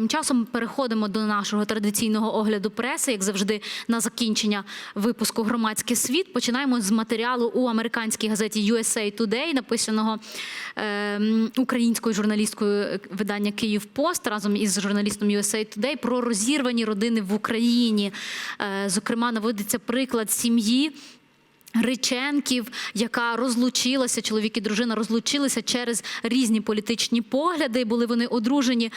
Тим часом переходимо до нашого традиційного огляду преси, як завжди, на закінчення випуску Громадський світ. Починаємо з матеріалу у американській газеті USA Today, написаного е, українською журналісткою видання Київ Пост разом із журналістом USA Today про розірвані родини в Україні. Е, зокрема, наводиться приклад сім'ї. Риченків, яка розлучилася, чоловік і дружина розлучилися через різні політичні погляди. Були вони одружені.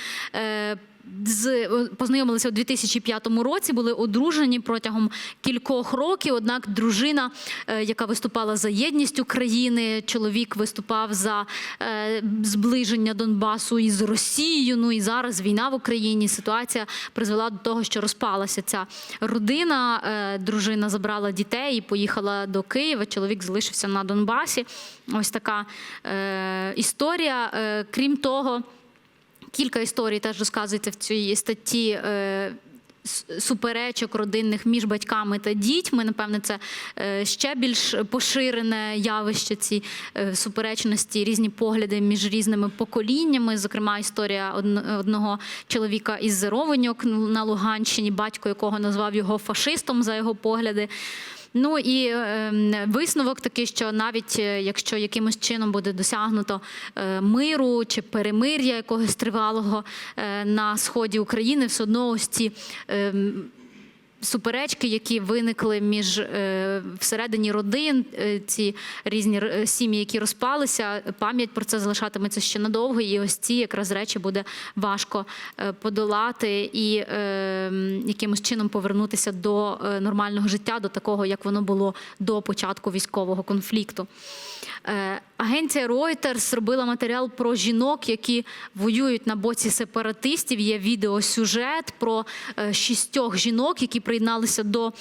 Познайомилися у 2005 році, були одружені протягом кількох років. Однак дружина, е, яка виступала за єдність України, чоловік виступав за е, зближення Донбасу із Росією. Ну і зараз війна в Україні. Ситуація призвела до того, що розпалася ця родина. Е, Дружина забрала дітей і поїхала до Києва. Чоловік залишився на Донбасі. Ось така історія. Крім того. Кілька історій теж розказується в цій статті. е, Суперечок родинних між батьками та дітьми. Напевне, це е, ще більш поширене явище. Ці е, суперечності, різні погляди між різними поколіннями. Зокрема, історія одного чоловіка із Зеровиньок на Луганщині, батько якого назвав його фашистом за його погляди. Ну і е, висновок такий, що навіть е, якщо якимось чином буде досягнуто е, миру чи перемир'я якогось тривалого е, на сході України, все одно ось ці. е, Суперечки, які виникли між е, всередині родин, е, ці різні е, сім'ї, які розпалися, пам'ять про це залишатиметься ще надовго. І ось ці якраз речі буде важко подолати і е, якимось чином повернутися до нормального життя, до такого, як воно було до початку військового конфлікту. Е, Агенція Reuters зробила матеріал про жінок, які воюють на боці сепаратистів. Є відеосюжет про е, шістьох жінок, які приєдналися до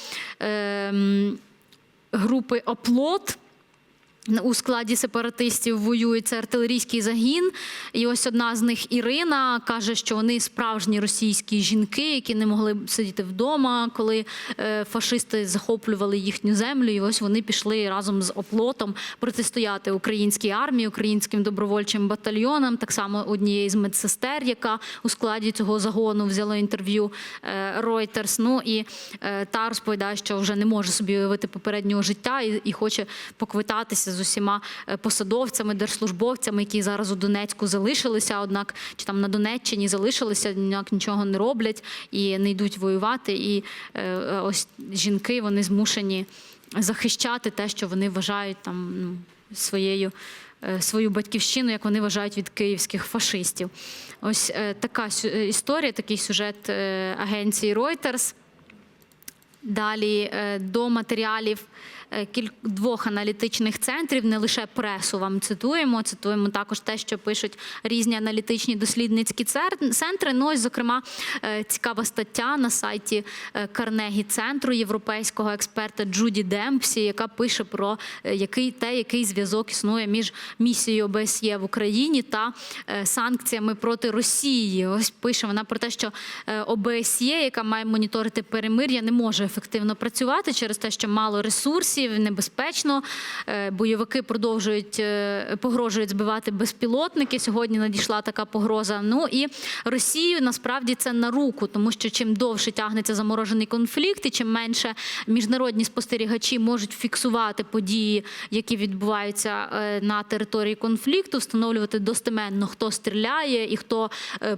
е, групи Оплот. У складі сепаратистів воює це артилерійський загін. І ось одна з них Ірина каже, що вони справжні російські жінки, які не могли сидіти вдома, коли е, фашисти захоплювали їхню землю. І ось вони пішли разом з оплотом протистояти українській армії, українським добровольчим батальйонам. Так само однієї з медсестер, яка у складі цього загону взяла інтерв'ю е, Reuters. Ну і е, та розповідає, що вже не може собі уявити попереднього життя і, і хоче поквитатися з усіма е, посадовцями, держслужбовцями, які зараз у Донецьку залишилися, однак чи там на Донеччині залишилися, однак нічого не роблять і не йдуть воювати. І е, е, ось жінки вони змушені захищати те, що вони вважають там ну, своєю. Свою батьківщину, як вони вважають від київських фашистів. Ось така історія, такий сюжет агенції Reuters. Далі до матеріалів двох аналітичних центрів, не лише пресу вам цитуємо, цитуємо також те, що пишуть різні аналітичні дослідницькі центри. Ну, ось, зокрема, е, цікава стаття на сайті е, Карнегі центру європейського експерта Джуді Демпсі, яка пише про е, який те, який зв'язок існує між місією ОБСЄ в Україні та е, санкціями проти Росії. Ось пише вона про те, що е, ОБСЄ, яка має моніторити перемир'я, не може ефективно працювати через те, що мало ресурсів, небезпечно. Е, Бойовики продовжують е, погрожують збивати безпілотники. Сьогодні надійшла така погроза. Ну і Росію насправді це на руку, тому що чим довше тягнеться заморожений конфлікт, і чим менше міжнародні спостерігачі можуть фіксувати події, які відбуваються е, на території конфлікту, встановлювати достеменно, хто стріляє і хто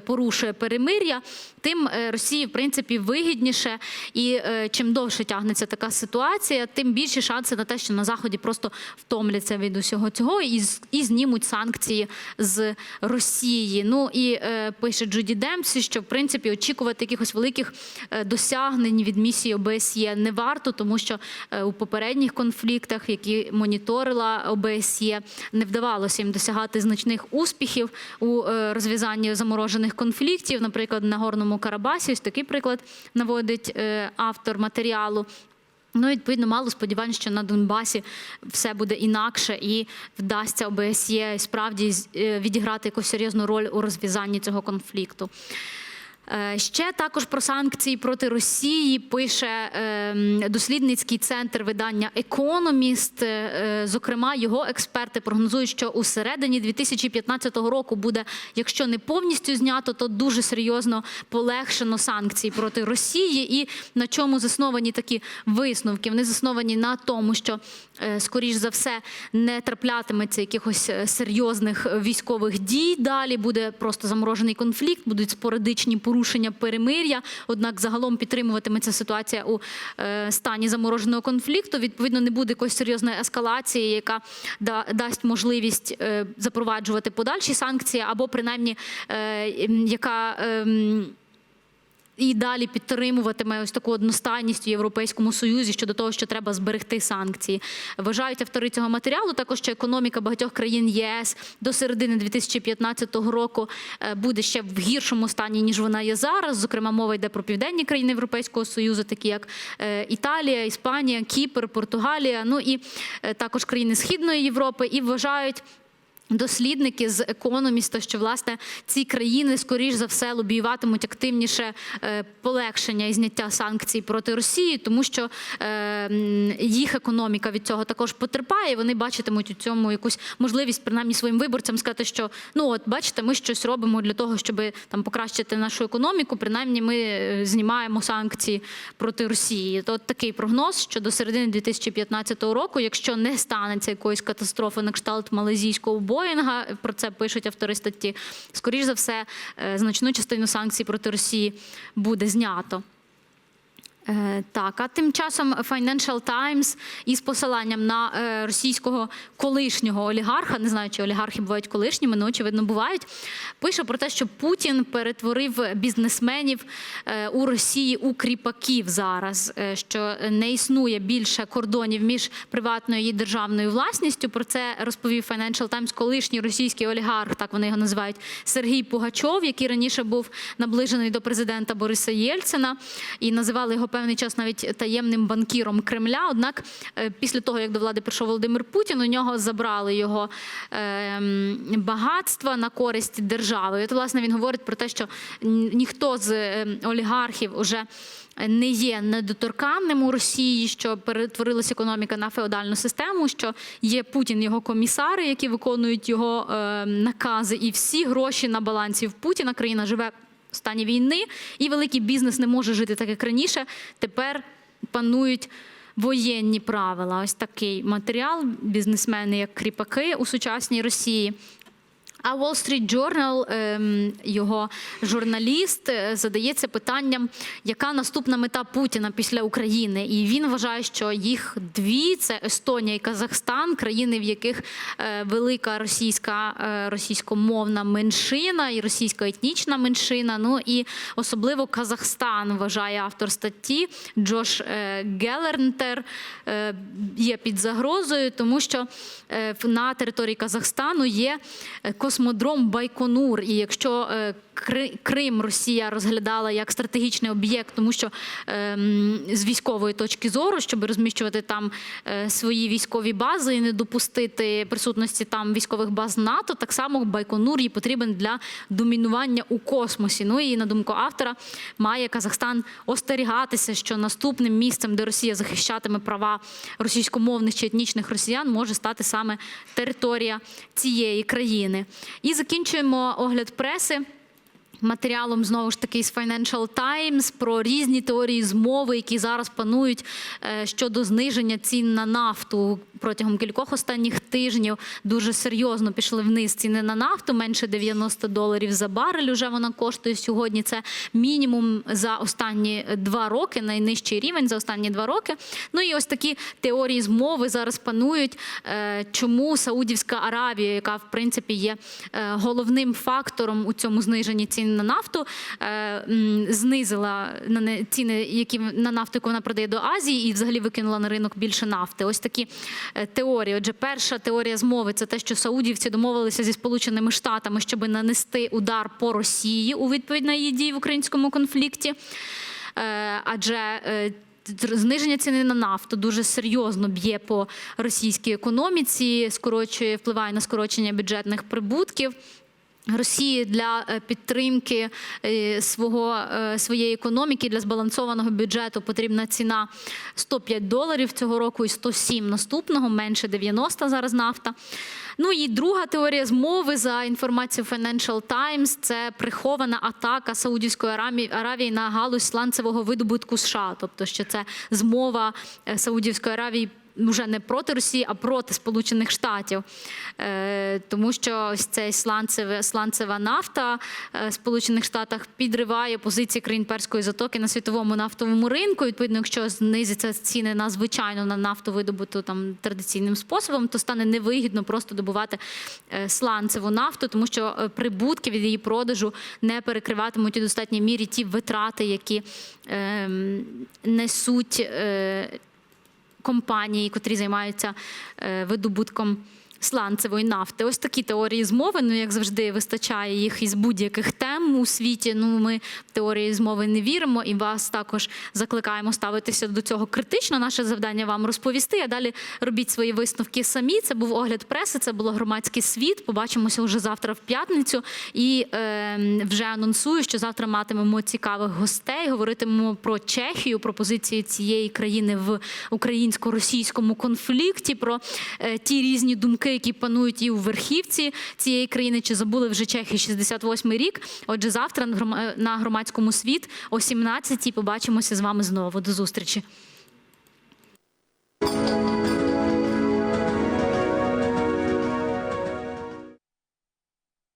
порушує перемир'я, тим Росії в принципі вигідніше. І чим довше тягнеться така ситуація, тим більші шанси на те, що на заході просто втомляться від усього цього і, і знімуть санкції з Росії. Ну і е, пише Джуді Демпсі, що в принципі очікувати якихось великих е, досягнень від місії ОБСЄ не варто, тому що е, у попередніх конфліктах, які моніторила ОБСЄ, не вдавалося їм досягати значних успіхів у е, розв'язанні заморожених конфліктів. Наприклад, на Горному Карабасі, ось такий приклад наводить автор матеріалу. Ну, відповідно, мало сподівань, що на Донбасі все буде інакше і вдасться ОБСЄ справді е, відіграти якусь серйозну роль у розв'язанні цього конфлікту. Е, Ще також про санкції проти Росії пише ем, дослідницький центр видання Економіст. Е, Зокрема, його експерти прогнозують, що у середині 2015 року буде, якщо не повністю знято, то дуже серйозно полегшено санкції проти Росії. І на чому засновані такі висновки? Вони засновані на тому, що е, скоріш за все не траплятиметься якихось е, серйозних е, військових дій. Далі буде просто заморожений конфлікт, будуть спорадичні порушення перемир'я. Однак загалом підтримуватиметься ситуація у е, стані замороженого конфлікту. Відповідно, не буде якоїсь серйозної ескалації, яка дасть можливість е, запроваджувати подальші санкції, або принаймні е, яка. І далі підтримуватиме ось таку одностайність у Європейському Союзі щодо того, що треба зберегти санкції. Вважають автори цього матеріалу також, що економіка багатьох країн ЄС до середини 2015 року е, буде ще в гіршому стані ніж вона є зараз. Зокрема, мова йде про південні країни Європейського Союзу, такі як е, Італія, Іспанія, Кіпр, Португалія, ну і е, також країни Східної Європи, і вважають. Дослідники з економіста, що власне ці країни скоріш за все лобіюватимуть активніше е, полегшення і зняття санкцій проти Росії, тому що е, їх економіка від цього також потерпає. Вони бачитимуть у цьому якусь можливість, принаймні своїм виборцям сказати, що ну от бачите, ми щось робимо для того, щоб там покращити нашу економіку. Принаймні, ми е, знімаємо санкції проти Росії. То такий прогноз, що до середини 2015 року, якщо не станеться якоїсь катастрофи на кшталт малазійського Боїнга, про це пишуть автори статті, скоріш за все, е, значну частину санкцій проти Росії буде знято. Е, Так, а тим часом Financial Times із посиланням на е, російського колишнього олігарха, не знаю, чи олігархи бувають колишніми, але очевидно бувають. Пише про те, що Путін перетворив бізнесменів е, у Росії у кріпаків зараз, що не існує більше кордонів між приватною і державною власністю. Про це розповів Financial Times колишній російський олігарх, так вони його називають Сергій Пугачов, який раніше був наближений до президента Бориса Єльцина, і називали його певний час навіть таємним банкіром Кремля. Однак, е, після того як до влади прийшов Володимир Путін, у нього забрали його ем, багатства на користь держави. І от, власне, він говорить про те, що ніхто з ем, олігархів уже. Не є недоторканним у Росії, що перетворилася економіка на феодальну систему, що є Путін, його комісари, які виконують його е, накази, і всі гроші на балансі в Путіна. Країна живе стані війни, і великий бізнес не може жити так, як раніше. Тепер панують воєнні правила. Ось такий матеріал. Бізнесмени як кріпаки у сучасній Росії. А Wall Street Journal, ем, його журналіст, е, задається питанням, яка наступна мета Путіна після України. І він вважає, що їх дві це Естонія і Казахстан, країни, в яких е, велика російська е, російськомовна меншина і російська етнічна меншина. Ну і особливо Казахстан вважає автор статті Джош Гелернтер є під загрозою, тому що на території Казахстану є е, космодром Байконур. І якщо е, Крим Росія розглядала як стратегічний об'єкт, тому що ем, з військової точки зору, щоб розміщувати там е, свої військові бази і не допустити присутності там військових баз НАТО, так само Байконур їй потрібен для домінування у космосі. Ну і на думку автора, має Казахстан остерігатися, що наступним місцем, де Росія захищатиме права російськомовних чи етнічних росіян, може стати саме територія цієї країни. І закінчуємо огляд преси. Матеріалом знову ж таки з Financial Times про різні теорії змови, які зараз панують е, щодо зниження цін на нафту протягом кількох останніх тижнів. Дуже серйозно пішли вниз ціни на нафту. Менше 90 доларів за барель. Уже вона коштує сьогодні. Це мінімум за останні два роки, найнижчий рівень за останні два роки. Ну і ось такі теорії змови зараз панують. Е, Чому Саудівська Аравія, яка в принципі є е, головним фактором у цьому зниженні цін на нафту, е, знизила на ціни, які на нафту, яку вона продає до Азії, і взагалі викинула на ринок більше нафти. Ось такі е, теорії. Отже, перша теорія змови це те, що саудівці домовилися зі Сполученими Штатами, щоб нанести удар по Росії у відповідь на її дії в українському конфлікті. Е, Адже зниження ціни на нафту дуже серйозно б'є по російській економіці, скорочує, впливає на скорочення бюджетних прибутків. Росії для е, підтримки е, свого, е, своєї економіки для збалансованого бюджету потрібна ціна 105 доларів цього року і 107 наступного, менше 90 зараз нафта. Ну і друга теорія змови за інформацією Financial Times – це прихована атака Саудівської Аравії на галузь сланцевого видобутку США. Тобто, що це змова Саудівської Аравії вже не проти Росії, а проти Сполучених Штатів. Е, тому що ось цей сланцеве, сланцева нафта е, в Сполучених Штатах підриває позиції країн перської затоки на світовому нафтовому ринку. Відповідно, якщо знизяться ціни на звичайну на нафту видобуту там традиційним способом, то стане невигідно просто добувати е, сланцеву нафту, тому що е, прибутки від її продажу не перекриватимуть у достатній мірі ті витрати, які ем, несуть. е, компанії, котрі займаються е, видобутком сланцевої нафти. Ось такі теорії змови. Ну, як завжди, вистачає їх із будь-яких тем у світі. Ну, ми в теорії змови не віримо, і вас також закликаємо ставитися до цього критично. Наше завдання вам розповісти. А далі робіть свої висновки самі. Це був огляд преси, це було громадський світ. Побачимося вже завтра в п'ятницю. І е, вже анонсую, що завтра матимемо цікавих гостей. Говоритимемо про Чехію, про позиції цієї країни в українсько-російському конфлікті, про е, ті різні думки, які панують і у верхівці цієї країни. Чи забули вже Чехи 68-й рік? Отже, завтра на грома- на громадському світ о 17-й побачимося з вами знову. До зустрічі.